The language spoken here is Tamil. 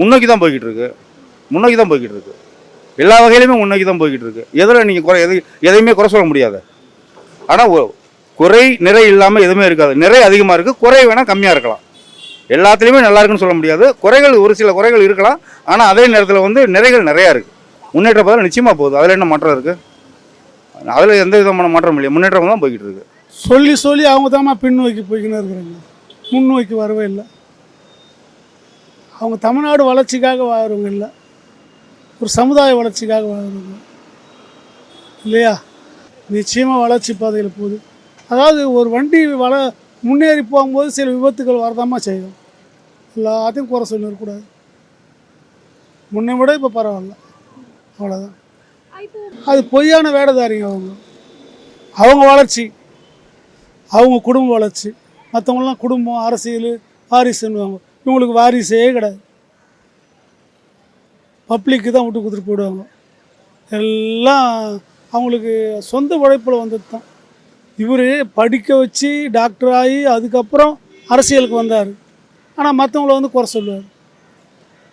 முன்னோக்கி தான் போய்கிட்டு இருக்கு முன்னோக்கி தான் போய்கிட்டு இருக்கு எல்லா வகையிலுமே முன்னோக்கி தான் போய்கிட்டு இருக்கு எதில் நீங்கள் குறை எது எதையுமே குறை சொல்ல முடியாது. ஆனால் குறை நிறை இல்லாமல் எதுவுமே இருக்காது. நிறை அதிகமாக இருக்குது குறை வேணால் கம்மியாக இருக்கலாம். எல்லாத்துலேயுமே நல்லா இருக்குன்னு சொல்ல முடியாது. குறைகள் ஒரு சில குறைகள் இருக்கலாம். ஆனால் அதே நேரத்தில் வந்து நிறைகள் நிறையா இருக்குது முன்னேற்ற பாதையில் நிச்சயமாக போகுது. அதில் என்ன மாற்றம் இருக்குது அதில் எந்த விதமான மாற்றம் இல்லை முன்னேற்றம் தான் போய்கிட்டு இருக்கு சொல்லி சொல்லி அவங்க தாம்மா பின்னோக்கி போய்க்கின்னு இருக்கிறாங்க. முன்னோக்கி வரவே இல்லை. அவங்க தமிழ்நாடு வளர்ச்சிக்காக வாழ்றவங்க இல்லை. ஒரு சமுதாய வளர்ச்சிக்காக வாழ்கிறவங்க இல்லையா? நிச்சயமாக வளர்ச்சி பாதையில் போகுது. அதாவது ஒரு வண்டி வள முன்னேறி போகும்போது சில விபத்துகள் வரதாமா செய்யும். எல்லாத்தையும் குறை சொல்லிடக்கூடாது முன்னை விட இப்போ பரவாயில்ல. அவ்வளோதான் அது பொய்யான வேடதாரிங்க அவங்க. அவங்க வளர்ச்சி. அவங்க குடும்ப வளர்ச்சி. மற்றவங்களாம் குடும்பம் அரசியல் வாரிசுன்னுவாங்க. இவங்களுக்கு வாரிசே கிடையாது. பப்ளிக்கு தான் விட்டு கொடுத்துட்டு போயிடுவாங்க. எல்லாம் அவங்களுக்கு சொந்த உழைப்பில் வந்தது தான். இவர் படிக்க வச்சு டாக்டர் ஆகி அதுக்கப்புறம் அரசியலுக்கு வந்தார். ஆனால் மற்றவங்கள வந்து குறை சொல்லுவார்.